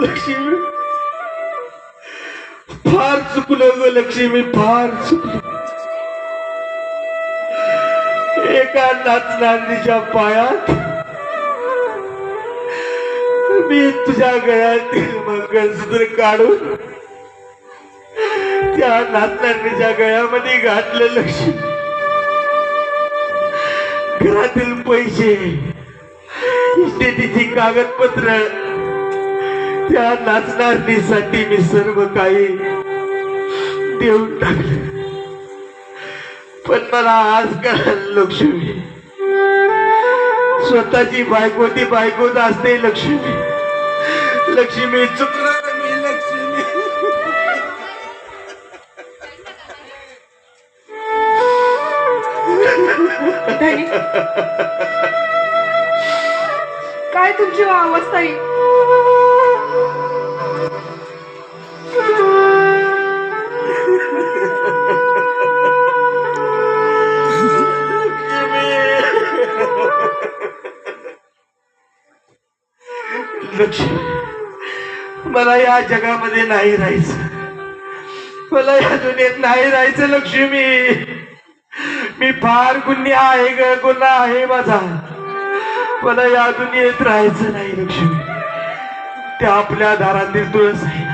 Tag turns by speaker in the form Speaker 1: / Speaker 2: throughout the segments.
Speaker 1: लक्ष्मी. फार चुकलो ग लक्ष्मी फार चुकलो. एका नाचनांदीच्या पायात मी तुझ्या गळ्यातील मंगळसूत्र काढून. त्या नाचनांदीच्या गळ्यामध्ये घातलं लक्ष्मी. घरातील पैसे इस्टेटीची कागदपत्र त्या नाचणारणीसाठी मी सर्व काही देऊन टाकले. पण मला आज कळाल लक्ष्मी. स्वतःची बायको ती बायकोच असते लक्ष्मी. लक्ष्मी चुकणार मी लक्ष्मी?
Speaker 2: काय तुमची अवस्था आहे?
Speaker 1: लक्ष्मी मला या जगामध्ये नाही राहायचं. मला या दुनियेत नाही राहायचं लक्ष्मी. मी फार गुन्हा आहे ग गुन्हा आहे माझा. मला या दुनियेत राहायचं नाही लक्ष्मी. त्या आपल्या दारातील तुळस आहे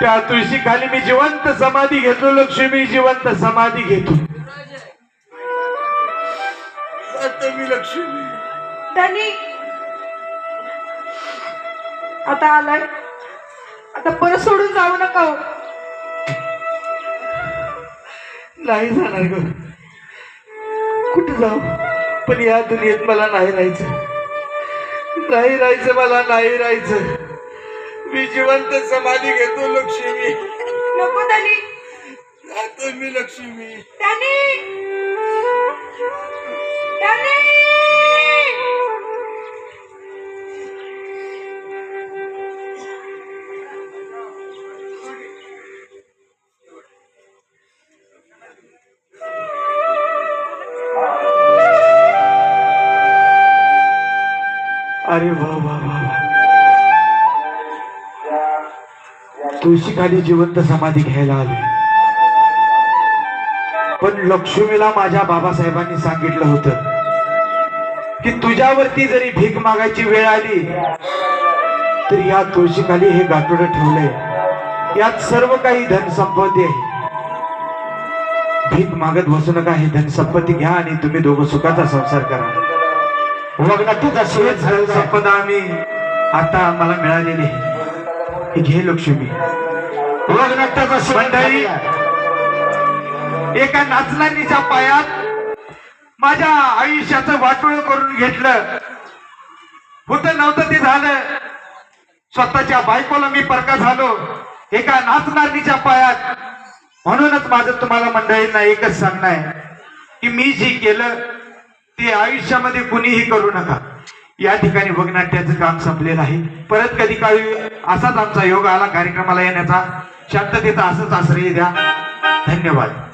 Speaker 1: त्या तुळशी खाली मी जिवंत समाधी घेतो लक्ष्मी जिवंत समाधी घेतो. आता मी लक्ष्मी.
Speaker 2: धनी आता आलाय. आता परत सोडून जाऊ नका हो.
Speaker 1: नाही जाणार ग. कुठे जाऊ? पण या दुनियेत मला नाही राहायचं. नाही राहायचं मला नाही राहायचं. मी जिवंत समाधी घेतो लक्ष्मी.
Speaker 2: नको धनी.
Speaker 1: जातो मी लक्ष्मी.
Speaker 2: धनी.
Speaker 1: अरे वा वा वा तुळशी खाली जिवंत समाधी घ्यायला आली. पण लक्ष्मीला माझ्या बाबासाहेबांनी सांगितलं होतं की तुझ्यावरती जरी भीक मागायची वेळ आली तर या तुळशीखाली हे गाठोड ठेवलंय. यात सर्व काही धन संपत्ती आहे. भीक मागत बसू नका हे धन संपत्ती घ्या आणि तुम्ही दोघं सुखाचा संसार करा. वगनाटीचा शेत झालं संपदा आम्ही. आता मला मिळालेली घे लक्ष्मी. वगनाटाचा मंडळी एका नाचलानीच्या पायात माझ्या आयुष्याचं वाटोळ करून घेतलं. होत नव्हतं ते झालं. स्वतःच्या बायकोला मी परका झालो. एका नाचनारणीच्या पायात. म्हणूनच माझं तुम्हाला मंडळींना एकच सांगणं आहे की मी जे केलं ते आयुष्यामध्ये कुणीही करू नका. या ठिकाणी वगनाट्याचं काम संपलेलं आहे. परत कधी काळी असाच आमचा योग आला कार्यक्रमाला येण्याचा शांततेचा असंच आश्रय द्या. धन्यवाद.